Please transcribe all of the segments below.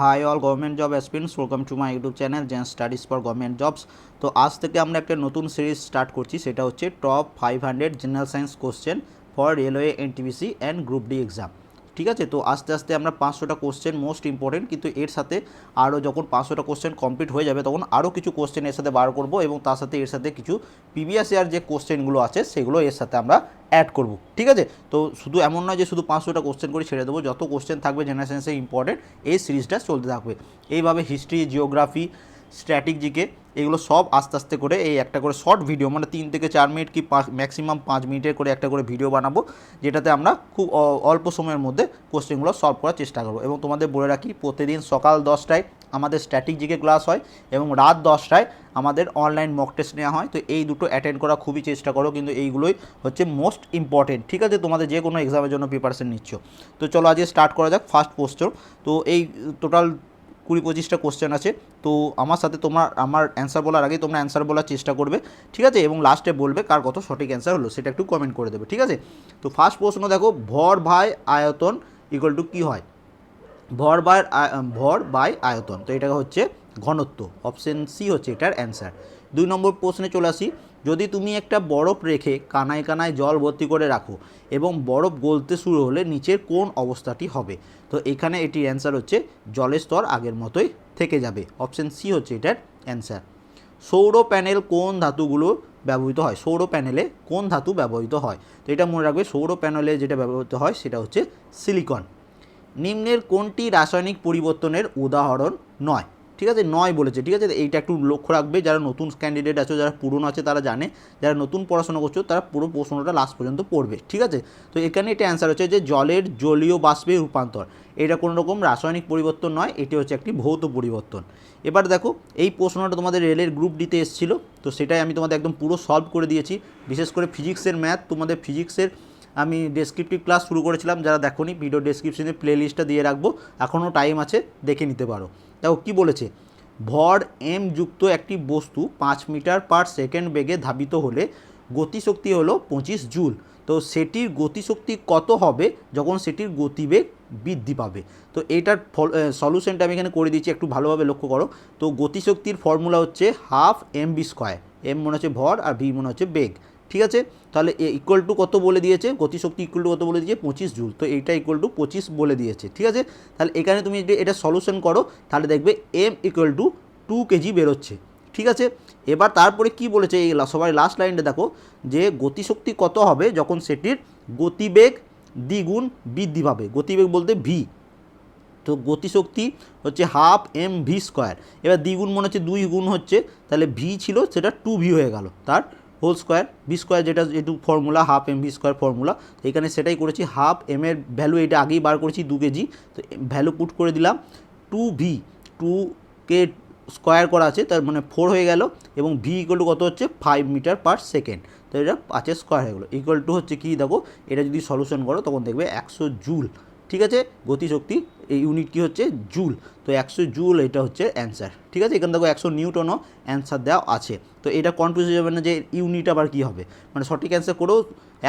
Hi all government job aspirants welcome to my YouTube channel Gen studies for government jobs তো আজ থেকে আমরা একটা নতুন সিরিজ স্টার্ট করছি, সেটা হচ্ছে top five hundred general science question for railway NTPC and group D exam ঠিক আছে? তো আস্তে আস্তে আমরা পাঁচশোটা কোশ্চেন মোস্ট ইম্পর্টেন্ট কিন্তু এর সাথে আরও যখন পাঁচশোটা কোশ্চেন কমপ্লিট হয়ে যাবে, তখন আরও কিছু কোশ্চেন এর সাথে বার করব এবং তার সাথে এর সাথে কিছু প্রিভিয়াস ইয়ার যে কোশ্চেনগুলো আছে, সেগুলো এর সাথে আমরা অ্যাড করব। ঠিক আছে? তো শুধু এমন নয় যে শুধু পাঁচশোটা কোশ্চেন করে ছেড়ে দেবো, যত কোশ্চেন থাকবে জেনারেল সায়েন্সে ইম্পর্টেন্ট এই সিরিজটা চলতে থাকবে। এইভাবে হিস্ট্রি জিওগ্রাফি স্ট্র্যাটেজিকে এগুলো সব আস্তে আস্তে করে এই একটা করে শর্ট ভিডিও মানে তিন থেকে চার মিনিট কি পাঁচ ম্যাক্সিমাম পাঁচ মিনিটের করে একটা করে ভিডিও বানাবো, যেটাতে আমরা খুব অল্প সময়ের মধ্যে কোশ্চেনগুলো সলভ করার চেষ্টা করব। এবং তোমাদের বলে রাখি, প্রতিদিন সকাল দশটায় আমাদের স্ট্র্যাটেজিকে ক্লাস হয় এবং রাত দশটায় আমাদের অনলাইন মক টেস্ট নেওয়া হয়। তো এই দুটো অ্যাটেন্ড করা খুবই চেষ্টা করো, কিন্তু এইগুলোই হচ্ছে মোস্ট ইম্পর্টেন্ট ঠিক আছে, তোমাদের যে কোনো এক্সামের জন্য প্রিপারেশন নিচ্ছ। তো চলো আজকে স্টার্ট করা যাক ফার্স্ট পোস্টার তো এই টোটাল কুড়ি পঁচিশটা কোশ্চেন আছে। তো আমার সাথে তোমার, আমার অ্যান্সার বলার আগেই তোমরা অ্যান্সার বলার চেষ্টা করবে, ঠিক আছে? এবং লাস্টে বলবে কার কত সঠিক অ্যান্সার হলো, সেটা একটু কমেন্ট করে দেবে, ঠিক আছে? তো ফার্স্ট প্রশ্ন দেখো, ভর ভাই আয়তন ইকুয়াল টু কী হয়? ভর বাই ভর বাই আয়তন, তো এটা হচ্ছে ঘনত্ব অপশন সি হচ্ছে এটার অ্যান্সার দুই নম্বর প্রশ্নে চলে আসি যদি তুমি একটা বরফ রেখে কানায় কানায় জল ভর্তি করে রাখো এবং বরফ গলতে শুরু হলে নিচের কোন অবস্থাটি হবে? তো এখানে এটির অ্যান্সার হচ্ছে জলের স্তর আগের মতোই থেকে যাবে। অপশান সি হচ্ছে এটার অ্যান্সার সৌর প্যানেল কোন ধাতুগুলো ব্যবহৃত হয়? সৌর প্যানেলে কোন ধাতু ব্যবহৃত হয়? তো এটা মনে রাখবে, সৌর প্যানেলে যেটা ব্যবহৃত হয় সেটা হচ্ছে সিলিকন নিম্নের কোনটি রাসায়নিক পরিবর্তনের উদাহরণ নয়? ঠিক আছে? নয় বলেছে, ঠিক আছে? এইটা একটু লক্ষ্য রাখবে, যারা নতুন ক্যান্ডিডেট আছো, যারা পুরনো আছে, তারা জানে, যারা নতুন পড়াশোনা করছ, তারা পুরো প্রশ্নটা লাস্ট পর্যন্ত পড়বে, ঠিক আছে? তো এখানে এটা অ্যান্সার হচ্ছে যে জলের জলীয় বাষ্পে রূপান্তর। এটা কোনো রকম রাসায়নিক পরিবর্তন নয়, এটি হচ্ছে একটি ভৌত পরিবর্তন। এবার দেখো, এই প্রশ্নটা তোমাদের রেলের গ্রুপ ডিতে এসেছিল, তো সেটাই আমি তোমাদের একদম পুরো সলভ করে দিয়েছি। বিশেষ করে ফিজিক্সের ম্যাথ তোমাদের ফিজিক্সের আমি ডেসক্রিপটিভ ক্লাস শুরু করেছিলাম, যারা দেখোনি ভিডিও ডেসক্রিপশনে প্লে লিস্টটা দিয়ে রাখব, এখনও টাইম আছে, দেখে নিতে পারো। দেখো কী বলেছে? ভর এম যুক্ত একটি বস্তু পাঁচ মিটার পার সেকেন্ড বেগে ধাবিত হলে গতিশক্তি হলো পঁচিশ জুল। তো সেটির গতিশক্তি কত হবে যখন সেটির গতিবেগ বৃদ্ধি পাবে? তো এটার ফল সলিউশনটা আমি এখানে করে দিচ্ছি, একটু ভালোভাবে লক্ষ্য করো। তো গতিশক্তির ফর্মুলা হচ্ছে half M V square M মনে হচ্ছে ভর আর ভি মনে হচ্ছে বেগ। ঠিক আছে? তাহলে এ ইকুয়াল টু কত বলে দিয়েছে? গতিশক্তি ইকুয়াল টু কত বলে দিয়েছে? পঁচিশ জুল। তো এইটা ইকুয়াল টু পঁচিশ বলে দিয়েছে। ঠিক আছে? তাহলে এখানে তুমি যদি এটা সলিউশন করো, তাহলে দেখবে M equal to two KG বেরোচ্ছে। ঠিক আছে? এবার তারপরে কি বলেছে? এই সবাই লাস্ট লাইনটা দেখো যে গতিশক্তি কত হবে যখন সেটির গতিবেগ দ্বিগুণ বৃদ্ধি পাবে। গতিবেগ বলতে ভি তো গতিশক্তি হচ্ছে হাফ এম ভি স্কোয়ার এবার দ্বিগুণ মনে হচ্ছে, দুই গুণ হচ্ছে, তাহলে ভি ছিল, সেটা টু ভি হয়ে গেল। তার হোল স্কোয়ার ভি স্কোয়ার যেটা যেটু formula, half M V square formula, এখানে সেটাই করেছি, হাফ এম এর ভ্যালু এটা আগেই বার করেছি দু কেজি, তো ভ্যালু পুট করে দিলাম, two V, two K square করা আছে, তার মানে ফোর হয়ে গেল, এবং ভি ইকুয়াল টু কত হচ্ছে? ফাইভ মিটার পার সেকেন্ড তো এটা পাঁচের স্কোয়ার হয়ে গেলো ইকুয়াল টু হচ্ছে কি দেখো, এটা যদি সলিউশন করো, তখন দেখবে একশো জুল, ঠিক আছে? গতিশক্তি এই ইউনিট কি হচ্ছে জুল তো একশো জুল এটা হচ্ছে অ্যান্সার ঠিক আছে? এখানে দেখো একশো নিউটনও অ্যান্সার দেওয়া আছে। তো এটা কনফিউজ হয়ে যাবে না যে ইউনিট আবার কী হবে। মানে সঠিক অ্যান্সার করেও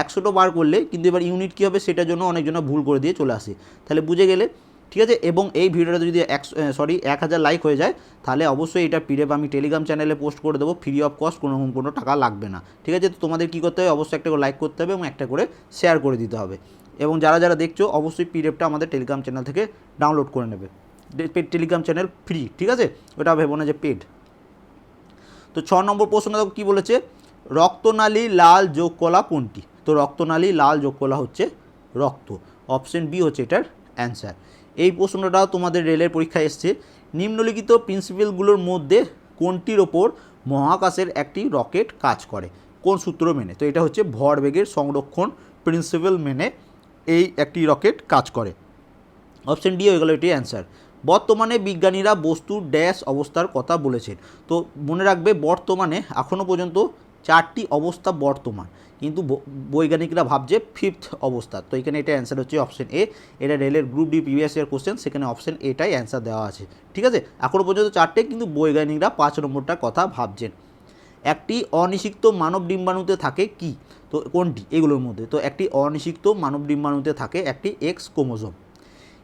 একশোটা বার করলে কিন্তু এবার ইউনিট কী হবে সেটার জন্য অনেকজন ভুল করে দিয়ে চলে আসে। তাহলে বুঝে গেলে, ঠিক আছে? এবং এই ভিডিওটা যদি একশো সরি এক হাজার লাইক হয়ে যায়, তাহলে অবশ্যই এটা পিডিএফ আমি টেলিগ্রাম চ্যানেলে পোস্ট করে দেবো। ফ্রি অফ কস্ট কোনো কোনো টাকা লাগবে না। ঠিক আছে? তো তোমাদের কী করতে হবে? অবশ্যই একটা করে লাইক করতে হবে এবং একটা করে শেয়ার করে দিতে হবে। এবং যারা যারা দেখছ, অবশ্যই পিডিএফটা আমাদের টেলিগ্রাম চ্যানেল থেকে ডাউনলোড করে নেবে। টেলিগ্রাম চ্যানেল ফ্রি ঠিক আছে? ওটা ভেবো না যে পেড তো ছ নম্বর প্রশ্ন দেখো, কী বলেছে? রক্তনালী, লাল, যোগ কলা কোনটি? তো রক্তনালী, লাল, যোগ কলা হচ্ছে রক্ত। অপশন বি হচ্ছে এটার অ্যান্সার এই প্রশ্নটাও তোমাদের রেলের পরীক্ষায় এসছে। নিম্নলিখিত প্রিন্সিপালগুলোর মধ্যে কোনটির ওপর মহাকাশের একটি রকেট কাজ করে? কোন সূত্র মেনে? তো এটা হচ্ছে ভরবেগের সংরক্ষণ প্রিন্সিপাল মেনে এই একটি রকেট কাজ করে। অপশন ডি হয়ে গেল এটি অ্যান্সার। বর্তমানে বিজ্ঞানীরা বস্তুর ড্যাশ অবস্থার কথা বলেছেন। তো মনে রাখবে, বর্তমানে এখনও পর্যন্ত চারটি অবস্থা বর্তমান। কিন্তু বৈজ্ঞানিকরা ভাবছে ফিফথ অবস্থা। তো এখানে এটা অ্যান্সার হচ্ছে অপশন এ। এটা রেলের group D previous year question সেখানে অপশন এটাই অ্যান্সার দেওয়া আছে। ঠিক আছে? এখনও পর্যন্ত চারটে, কিন্তু বৈজ্ঞানিকরা পাঁচ নম্বরটার কথা ভাবছেন। একটি অনিষিক্ত মানব ডিম্বাণুতে থাকে কি? তো কোনটি? এগুলোর মধ্যে। তো একটি অনিষিক্ত মানব ডিম্বাণুতে থাকে একটি এক্স ক্রোমোজোম।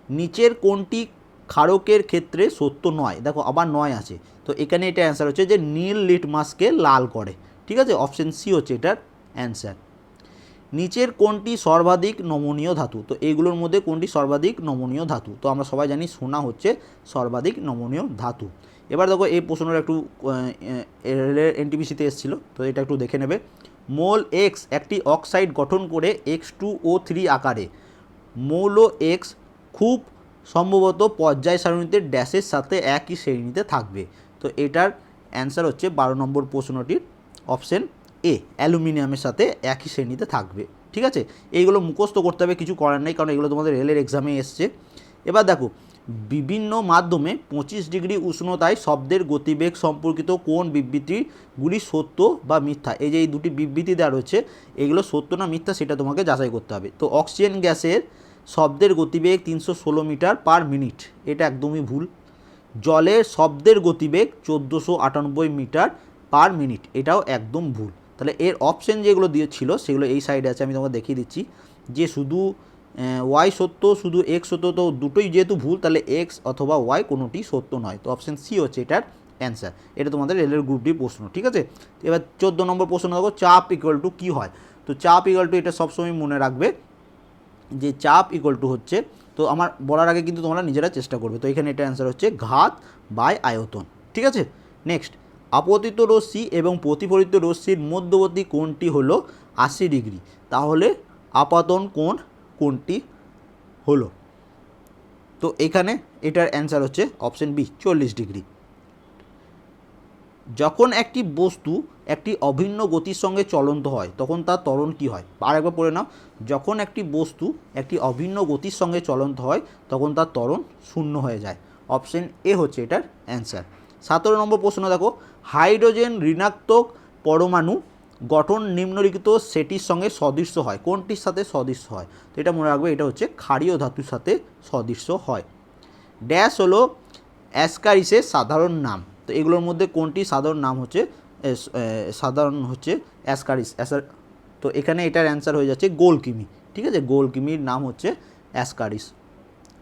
নিচের কোনটি ক্ষারকের ক্ষেত্রে সত্য নয়? দেখো, আবার নয় আছে। তো এখানে এটা অ্যান্সার হচ্ছে যে নীল লিটমাসকে লাল করে। ঠিক আছে? অপশন সি হচ্ছে এটার অ্যান্সার নিচের কোনটি সর্বাধিক নমনীয় ধাতু? তো এইগুলোর মধ্যে কোনটি সর্বাধিক নমনীয় ধাতু? তো আমরা সবাই জানি সোনা হচ্ছে সর্বাধিক নমনীয় ধাতু। এবার দেখো এই প্রশ্নটা একটু রেলের এনটিপিসিতে এসেছিল, তো এটা একটু দেখে নেবে। মোল এক্স একটি অক্সাইড গঠন করে এক্স টু ও থ্রি আকারে। মৌল এক্স খুব সম্ভবত পর্যায় সারণীতে ড্যাশের সাথে একই শ্রেণীতে থাকবে। তো এটার অ্যান্সার হচ্ছে বারো নম্বর প্রশ্নটির অপশন এ অ্যালুমিনিয়ামের সাথে একই শ্রেণীতে থাকবে। ঠিক আছে? এইগুলো মুখস্থ করতে হবে, কিছু করার নেই, কারণ এগুলো তোমাদের রেলের এক্সামে এসছে। এবার দেখো বিভিন্ন মাধ্যমে পঁচিশ ডিগ্রি উষ্ণতায় শব্দের গতিবেগ সম্পর্কিত কোন বিবৃতিগুলি সত্য বা মিথ্যা? এই যে এই দুটি বিবৃতি দেওয়া রয়েছে, এগুলো সত্য না মিথ্যা সেটা তোমাকে যাচাই করতে হবে। তো অক্সিজেন গ্যাসের শব্দের গতিবেগ তিনশো ষোলো মিটার পার মিনিট, এটা একদমই ভুল। জলের শব্দের গতিবেগ চোদ্দোশো আটানব্বই মিটার পার মিনিট, এটাও একদম ভুল। তাহলে এর অপশন যেগুলো দিয়েছিল সেগুলো এই সাইডে আছে, আমি তোমাকে দেখিয়ে দিচ্ছি। যে শুধু ওয়াই সত্য, শুধু এক্স সত্য তো দুটোই যেহেতু ভুল, তাহলে এক্স অথবা ওয়াই কোনোটি সত্য নয়। তো অপশন সি হচ্ছে এটার অ্যান্সার এটা তোমাদের রেলের গ্রুপ ডি প্রশ্ন, ঠিক আছে? এবার চোদ্দ নম্বর প্রশ্ন দেখো, চাপ ইকুয়াল টু কী হয়? তো চাপ ইকুয়াল টু এটা সবসময় মনে রাখবে যে চাপ ইকুয়াল টু হচ্ছে, তো আমার বলার আগে কিন্তু তোমরা নিজেরা চেষ্টা করবে। তো এখানে এটা অ্যান্সার হচ্ছে ঘাত বাই আয়তন, ঠিক আছে? নেক্সট আপতিত রশ্মি এবং প্রতিফলিত রশ্মির মধ্যবর্তী কোণটি হলো আশি ডিগ্রি। তাহলে আপাতন কোণ কোনটি হলো? তো এখানে এটার অ্যান্সার হচ্ছে অপশন বি চল্লিশ ডিগ্রি। যখন একটি বস্তু একটি অভিন্ন গতির সঙ্গে চলন্ত হয়, তখন তার ত্বরণ কী হয়? আরেকবার পড়ে নাও। যখন একটি বস্তু একটি অভিন্ন গতির সঙ্গে চলন্ত হয়, তখন তার ত্বরণ শূন্য হয়ে যায়। অপশন এ হচ্ছে এটার অ্যান্সার সতেরো নম্বর প্রশ্ন দেখো। হাইড্রোজেন ঋণাত্মক পরমাণু গঠন নিম্নলিখিত সেটির সঙ্গে সদৃশ্য হয়। কোনটির সাথে সদৃশ্য হয়? তো এটা মনে রাখবে, এটা হচ্ছে ক্ষারীয় ধাতুর সাথে সদৃশ্য হয়। ড্যাশ হলো অ্যাসকারিসের সাধারণ নাম। তো এগুলোর মধ্যে কোনটি সাধারণ নাম হচ্ছে সাধারণ হচ্ছে অ্যাসকারিস। অ্যাসার তো এখানে এটার অ্যান্সার হয়ে যাচ্ছে গোলকিমি। ঠিক আছে? গোলকিমির নাম হচ্ছে অ্যাসকারিস।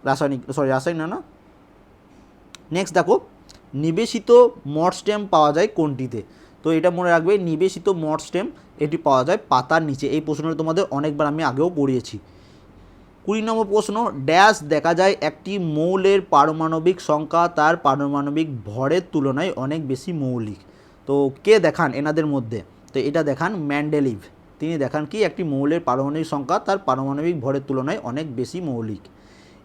রাসায়নিক সরি রাসায়নিক না না। নেক্সট দেখো, নিবেশিত মড স্টেম পাওয়া যায় কোনটিতে? তো এটা মনে রাখবে, নিবেশিত মড স্টেম, এটি পাওয়া যায় পাতার নিচে। এই প্রশ্নটা তোমাদের অনেকবার আমি আগেও পড়িয়েছি। কুড়ি নম্বর প্রশ্ন, ড্যাশ দেখা যায় একটি মৌলের পারমাণবিক সংখ্যা তার পারমাণবিক ভরের তুলনায় অনেক বেশি মৌলিক। তো কে দেখান এনাদের মধ্যে? তো এটা দেখান ম্যান্ডেলিভ। তিনি দেখান কি একটি মৌলের পারমাণবিক সংখ্যা তার পারমাণবিক ভরের তুলনায় অনেক বেশি মৌলিক।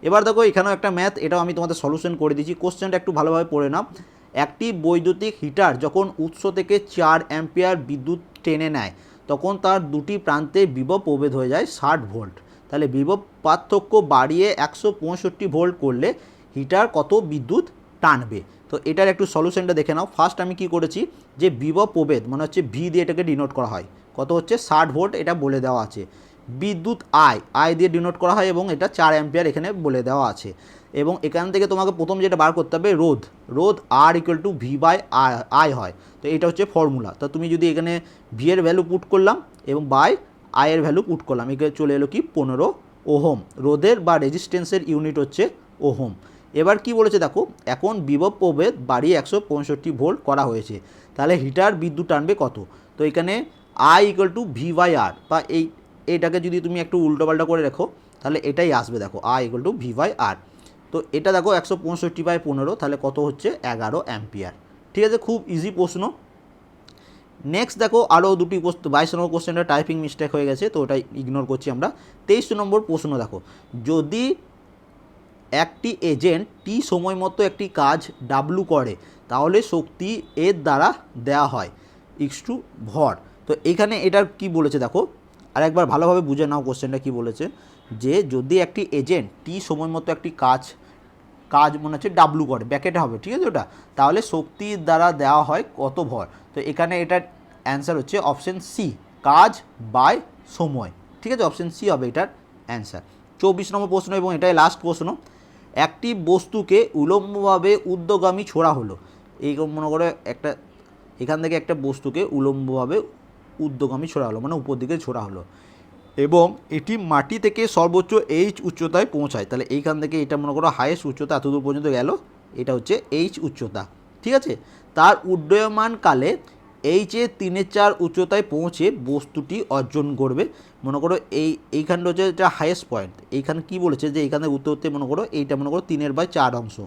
এবার দেখো এখানেও একটা ম্যাথ এটাও আমি তোমাদের সলিউশন করে দিচ্ছি কোশ্চেনটা একটু ভালোভাবে পড়ে নাও। একটি বৈদ্যুতিক হিটার যখন উৎস থেকে চার অ্যাম্পিয়ার বিদ্যুৎ টেনে নেয়, তখন তার দুটি প্রান্তে বিভব প্রভেদ হয়ে যায় ষাট ভোল্ট। তাহলে বিভব পার্থক্য বাড়িয়ে একশো পঁয়ষট্টি ভোল্ট করলে হিটার কত বিদ্যুৎ টানবে? তো এটার একটু সলিউশনটা দেখে নাও। ফার্স্ট আমি কি করেছি? যে বিভব প্রভেদ মানে হচ্ছে ভি দিয়ে এটাকে ডিনোট করা হয়। কত হচ্ছে? ষাট ভোল্ট এটা বলে দেওয়া আছে। বিদ্যুৎ আয় আয় দিয়ে ডিনোট করা হয় এবং এটা চার অ্যাম্পিয়ার এখানে বলে দেওয়া আছে। এবং এখান থেকে তোমাকে প্রথম যেটা বার করতে হবে রোধ। রোধ আর equal to V by I হয়। তো এটা হচ্ছে ফর্মুলা তো তুমি যদি এখানে ভি এর ভ্যালু পুট করলাম এবং বাই আয়ের ভ্যালু পুট করলাম, এখানে চলে এলো কি? পনেরো ওহম। রোধের বা রেজিস্ট্যান্সের ইউনিট হচ্ছে ওহম। এবার কি বলেছে দেখো, এখন বিভব প্রভেদ বাড়িয়ে একশো পঁয়ষট্টি ভোল্ট করা হয়েছে। তাহলে হিটার বিদ্যুৎ টানবে কত? তো এখানে I equal to V by R বা এই, এটাকে যদি তুমি একটু উল্টোপাল্টা করে রাখো, তাহলে এটাই আসবে দেখো I equal to V by R তো এটা দেখো একশো পঁয়ষট্টি বাই পনেরো, তাহলে কত হচ্ছে? এগারো অ্যাম্পিয়ার। ঠিক আছে, খুব ইজি প্রশ্ন। নেক্সট দেখো আরও দুটি বাইশ নম্বর কোশ্চেনটা টাইপিং মিস্টেক হয়ে গেছে, তো ওটাই ইগনোর করছি আমরা। তেইশ নম্বর প্রশ্ন দেখো, যদি একটি এজেন্ট টি সময় মতো একটি কাজ ডাব্লু করে, তাহলে শক্তি এর দ্বারা দেওয়া হয় ইক্স টু ভর। তো এখানে এটার কি বলেছে দেখো? আর একবার ভালোভাবে বুঝে নাও কোশ্চেনটা কি বলেছে। যে যদি একটি এজেন্ট টি সময় মতো একটি কাজ কাজ মনে হচ্ছে ডাব্লু করে ব্যাকেটে হবে, ঠিক আছে ওটা? তাহলে শক্তির দ্বারা দেওয়া হয় কত ভর? তো এখানে এটার অ্যান্সার হচ্ছে অপশন সি কাজ বাই সময়, ঠিক আছে? অপশন সি হবে এটার অ্যান্সার চব্বিশ নম্বর প্রশ্ন এবং এটাই লাস্ট প্রশ্ন। একটি বস্তুকে উলম্বভাবে ঊর্ধ্বগামী ছোড়া হলো। এই মনে করে একটা, এখান থেকে একটা বস্তুকে উলম্বভাবে ঊর্ধ্বগামী ছোড়া হলো মানে উপর দিকে ছোড়া হলো। এবং এটি মাটি থেকে সর্বোচ্চ এইচ উচ্চতায় পৌঁছায়। তাহলে এইখান থেকে এটা মনে করো হায়েস্ট উচ্চতা এতদূর পর্যন্ত গেল, এটা হচ্ছে এইচ উচ্চতা। ঠিক আছে? তার উড্ডয়মান কালে এইচে তিনের চার উচ্চতায় পৌঁছে বস্তুটি অর্জন করবে। মনে করো এই, এইখানটা হচ্ছে এটা হায়েস্ট পয়েন্ট এইখানে কি বলেছে? যে এইখানে উঠতে উঠতে মনে করো এইটা মনে করো তিনের বাই চার অংশ।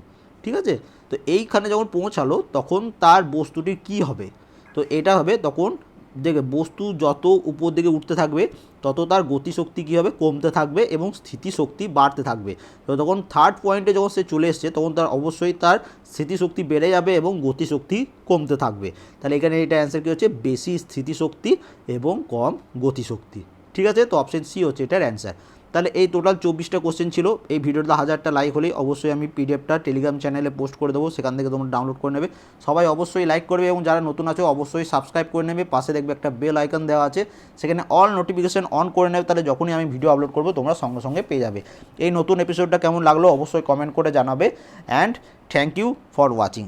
ঠিক আছে? তো এইখানে যখন পৌঁছালো, তখন তার বস্তুটির কি হবে? তো এটা হবে তখন দেখে বস্তু যত উপর দিকে উঠতে থাকবে, তত তার গতিশক্তি কী হবে? কমতে থাকবে এবং স্থিতিশক্তি বাড়তে থাকবে। তো তখন থার্ড পয়েন্টে যখন সে চলে এসছে, তখন তার অবশ্যই তার স্থিতিশক্তি বেড়ে যাবে এবং গতিশক্তি কমতে থাকবে। তাহলে এখানে এটা অ্যান্সার কী হচ্ছে? বেশি স্থিতিশক্তি এবং কম গতিশক্তি। ঠিক আছে? তো অপশান সি হচ্ছে এটার অ্যান্সার তাহলে এই টোটাল চব্বিশটা কোশ্চেন ছিল। এই ভিডিওটা হাজারটা লাইক হলেই অবশ্যই আমি পিডিএফটা টেলিগ্রাম চ্যানেলে পোস্ট করে দেবো, সেখান থেকে তোমরা ডাউনলোড করে নেবে। সবাই অবশ্যই লাইক করবে এবং যারা নতুন আছে অবশ্যই সাবস্ক্রাইব করে নেবে। পাশে দেখবে একটা বেল আইকন দেওয়া আছে, সেখানে অল নোটিফিকেশন অন করে নেবে, তাহলে যখনই আমি ভিডিও আপলোড করব, তোমরা সঙ্গে সঙ্গে পেয়ে যাবে। এই নতুন এপিসোডটা কেমন লাগল অবশ্যই কমেন্ট করে জানাবে। And thank you for watching